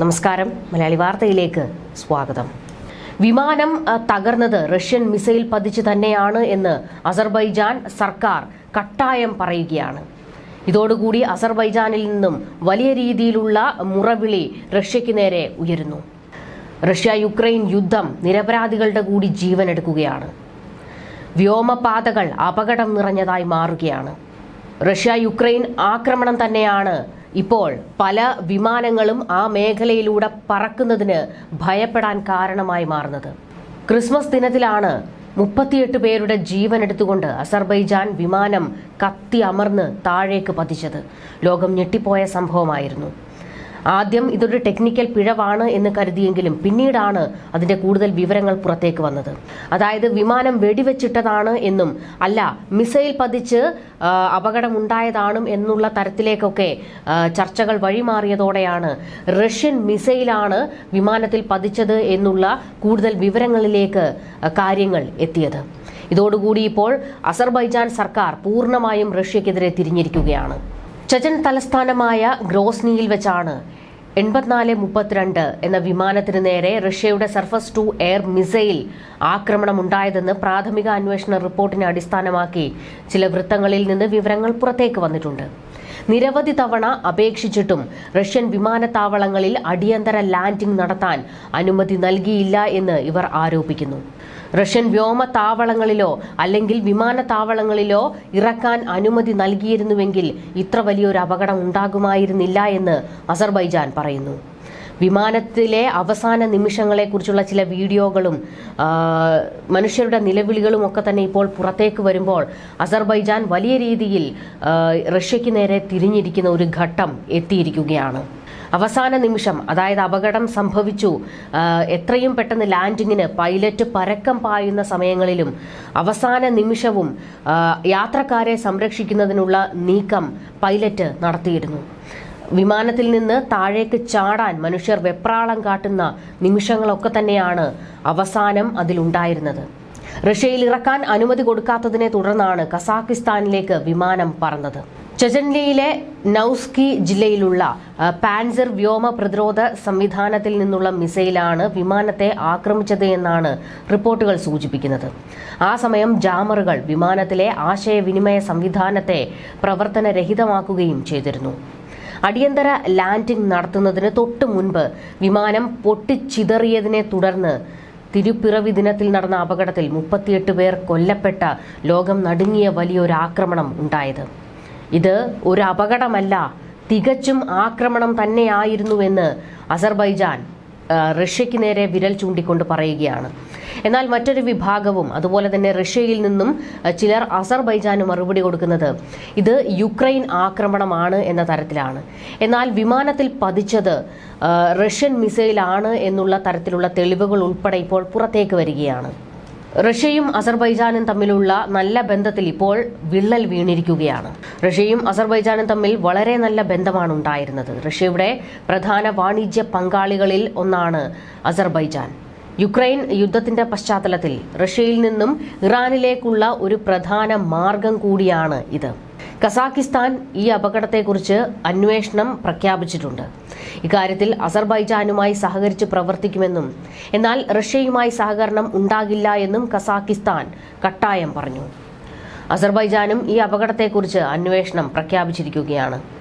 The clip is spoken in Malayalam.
നമസ്കാരം. മലയാളി വാർത്തയിലേക്ക് സ്വാഗതം. വിമാനം തകർന്നത് റഷ്യൻ മിസൈൽ പതിച്ച് തന്നെയാണ് എന്ന് അസർബൈജാൻ സർക്കാർ കട്ടായം പറയുകയാണ്. ഇതോടുകൂടി അസർബൈജാനിൽ നിന്നും വലിയ രീതിയിലുള്ള മുറവിളി റഷ്യയ്ക്ക് നേരെ ഉയരുന്നു. റഷ്യ യുക്രൈൻ യുദ്ധം നിരപരാധികളുടെ കൂടി ജീവനെടുക്കുകയാണ്. വ്യോമപാതകൾ അപകടം നിറഞ്ഞതായി മാറുകയാണ്. റഷ്യ യുക്രൈൻ ആക്രമണം തന്നെയാണ് ഇപ്പോൾ പല വിമാനങ്ങളും ആ മേഖലയിലൂടെ പറക്കുന്നതിന് ഭയപ്പെടാൻ കാരണമായി മാറുന്നത്. ക്രിസ്മസ് ദിനത്തിലാണ് മുപ്പത്തിയെട്ട് പേരുടെ ജീവൻ എടുത്തുകൊണ്ട് അസർബൈജാൻ വിമാനം കത്തി അമർന്ന് താഴേക്ക് പതിച്ചത്. ലോകം ഞെട്ടിപ്പോയ സംഭവമായിരുന്നു. ആദ്യം ഇതൊരു ടെക്നിക്കൽ പിഴവാണ് എന്ന് കരുതിയെങ്കിലും പിന്നീടാണ് അതിന്റെ കൂടുതൽ വിവരങ്ങൾ പുറത്തേക്ക് വന്നത്. അതായത് വിമാനം വെടിവെച്ചിട്ടതാണ് എന്നും അല്ല മിസൈൽ പതിച്ച് അപകടമുണ്ടായതാണ് എന്നുള്ള തരത്തിലേക്കൊക്കെ ചർച്ചകൾ വഴിമാറിയതോടെയാണ് റഷ്യൻ മിസൈലാണ് വിമാനത്തിൽ പതിച്ചത് എന്നുള്ള കൂടുതൽ വിവരങ്ങളിലേക്ക് കാര്യങ്ങൾ എത്തിയത്. ഇതോടുകൂടി ഇപ്പോൾ അസർബൈജാൻ സർക്കാർ പൂർണമായും റഷ്യക്കെതിരെ തിരിഞ്ഞിരിക്കുകയാണ്. ചെച്ചൻ തലസ്ഥാനമായ ഗ്രോസ്നിയിൽ വെച്ചാണ് എൺപത്തിനാല് മുപ്പത്തിരണ്ട് എന്ന വിമാനത്തിന് നേരെ റഷ്യയുടെ സർഫസ് ടു എയർ മിസൈൽ ആക്രമണമുണ്ടായതെന്ന് പ്രാഥമിക അന്വേഷണ റിപ്പോർട്ടിനെ അടിസ്ഥാനമാക്കി ചില വൃത്തങ്ങളിൽ നിന്ന് വിവരങ്ങൾ പുറത്തേക്ക് വന്നിട്ടുണ്ട്. നിരവധി തവണ അപേക്ഷിച്ചിട്ടും റഷ്യൻ വിമാനത്താവളങ്ങളിൽ അടിയന്തര ലാൻഡിംഗ് നടത്താൻ അനുമതി നൽകിയില്ല എന്ന് ഇവർ ആരോപിക്കുന്നു. റഷ്യൻ വ്യോമത്താവളങ്ങളിലോ അല്ലെങ്കിൽ വിമാനത്താവളങ്ങളിലോ ഇറക്കാൻ അനുമതി നൽകിയിരുന്നുവെങ്കിൽ ഇത്ര വലിയൊരു അപകടം ഉണ്ടാകുമായിരുന്നില്ല എന്ന് അസർബൈജാൻ പറയുന്നു. വിമാനത്തിലെ അവസാന നിമിഷങ്ങളെക്കുറിച്ചുള്ള ചില വീഡിയോകളും മനുഷ്യരുടെ നിലവിളികളും ഒക്കെ തന്നെ ഇപ്പോൾ പുറത്തേക്ക് വരുമ്പോൾ അസർബൈജാൻ വലിയ രീതിയിൽ റഷ്യക്ക് നേരെ തിരിഞ്ഞിരിക്കുന്ന ഒരു ഘട്ടം എത്തിയിരിക്കുകയാണ്. അവസാന നിമിഷം അതായത് അപകടം സംഭവിച്ചു എത്രയും പെട്ടെന്ന് ലാൻഡിങ്ങിന് പൈലറ്റ് പരക്കം പായുന്ന സമയങ്ങളിലും അവസാന നിമിഷവും യാത്രക്കാരെ സംരക്ഷിക്കുന്നതിനുള്ള നീക്കം പൈലറ്റ് നടത്തിയിരുന്നു. വിമാനത്തിൽ നിന്ന് താഴേക്ക് ചാടാൻ മനുഷ്യർ വെപ്രാളം കാട്ടുന്ന നിമിഷങ്ങളൊക്കെ തന്നെയാണ് അവസാനം അതിലുണ്ടായിരുന്നത്. റഷ്യയിൽ ഇറക്കാൻ അനുമതി കൊടുക്കാത്തതിനെ തുടർന്നാണ് കസാഖിസ്ഥാനിലേക്ക് വിമാനം പറന്നത്. ചെജൻലിയിലെ നൌസ്കി ജില്ലയിലുള്ള പാൻസർ വ്യോമ പ്രതിരോധ സംവിധാനത്തിൽ നിന്നുള്ള മിസൈലാണ് വിമാനത്തെ ആക്രമിച്ചത് എന്നാണ് റിപ്പോർട്ടുകൾ സൂചിപ്പിക്കുന്നത്. ആ സമയം ജാമറുകൾ വിമാനത്തിലെ ആശയവിനിമയ സംവിധാനത്തെ പ്രവർത്തനരഹിതമാക്കുകയും ചെയ്തിരുന്നു. അടിയന്തര ലാൻഡിംഗ് നടത്തുന്നതിന് തൊട്ടു മുൻപ് വിമാനം പൊട്ടിച്ചിതറിയതിനെ തുടർന്ന് തിരുപ്പിറവി ദിനത്തിൽ നടന്ന അപകടത്തിൽ മുപ്പത്തിയെട്ട് പേർ കൊല്ലപ്പെട്ട ലോകം നടുങ്ങിയ വലിയൊരു ആക്രമണം ഉണ്ടായത്. ഇത് ഒരു അപകടമല്ല തികച്ചും ആക്രമണം തന്നെയായിരുന്നുവെന്ന് അസർബൈജാൻ റഷ്യയ്ക്ക് നേരെ വിരൽ ചൂണ്ടിക്കൊണ്ട് പറയുകയാണ്. എന്നാൽ മറ്റൊരു വിഭാഗവും അതുപോലെ തന്നെ റഷ്യയിൽ നിന്നും ചിലർ അസർബൈജാന് മറുപടി കൊടുക്കുന്നത് ഇത് യുക്രൈൻ ആക്രമണമാണ് എന്ന തരത്തിലാണ്. എന്നാൽ വിമാനത്തിൽ പതിച്ചത് റഷ്യൻ മിസൈലാണ് എന്നുള്ള തരത്തിലുള്ള തെളിവുകൾ ഉൾപ്പെടെ ഇപ്പോൾ പുറത്തേക്ക് വരികയാണ്. റഷ്യയും അസർബൈജാനും തമ്മിലുള്ള നല്ല ബന്ധത്തിൽ ഇപ്പോൾ വിള്ളൽ വീണിരിക്കുകയാണ്. റഷ്യയും അസർബൈജാനും തമ്മിൽ വളരെ നല്ല ബന്ധമാണ് ഉണ്ടായിരുന്നത്. റഷ്യയുടെ പ്രധാന വാണിജ്യ പങ്കാളികളിൽ ഒന്നാണ് അസർബൈജാൻ. യുക്രൈൻ യുദ്ധത്തിന്റെ പശ്ചാത്തലത്തിൽ റഷ്യയിൽ നിന്നും ഇറാനിലേക്കുള്ള ഒരു പ്രധാന മാർഗം കൂടിയാണ് ഇത്. കസാക്കിസ്ഥാൻ ഈ അപകടത്തെക്കുറിച്ച് അന്വേഷണം പ്രഖ്യാപിച്ചിട്ടുണ്ട്. ഇക്കാര്യത്തിൽ അസർബൈജാനുമായി സഹകരിച്ച് പ്രവർത്തിക്കുമെന്നും എന്നാൽ റഷ്യയുമായി സഹകരണം ഉണ്ടാകില്ല എന്നും കസാക്കിസ്ഥാൻ കട്ടായം പറഞ്ഞു. അസർബൈജാനും ഈ അപകടത്തെക്കുറിച്ച് അന്വേഷണം പ്രഖ്യാപിച്ചിരിക്കുകയാണ്.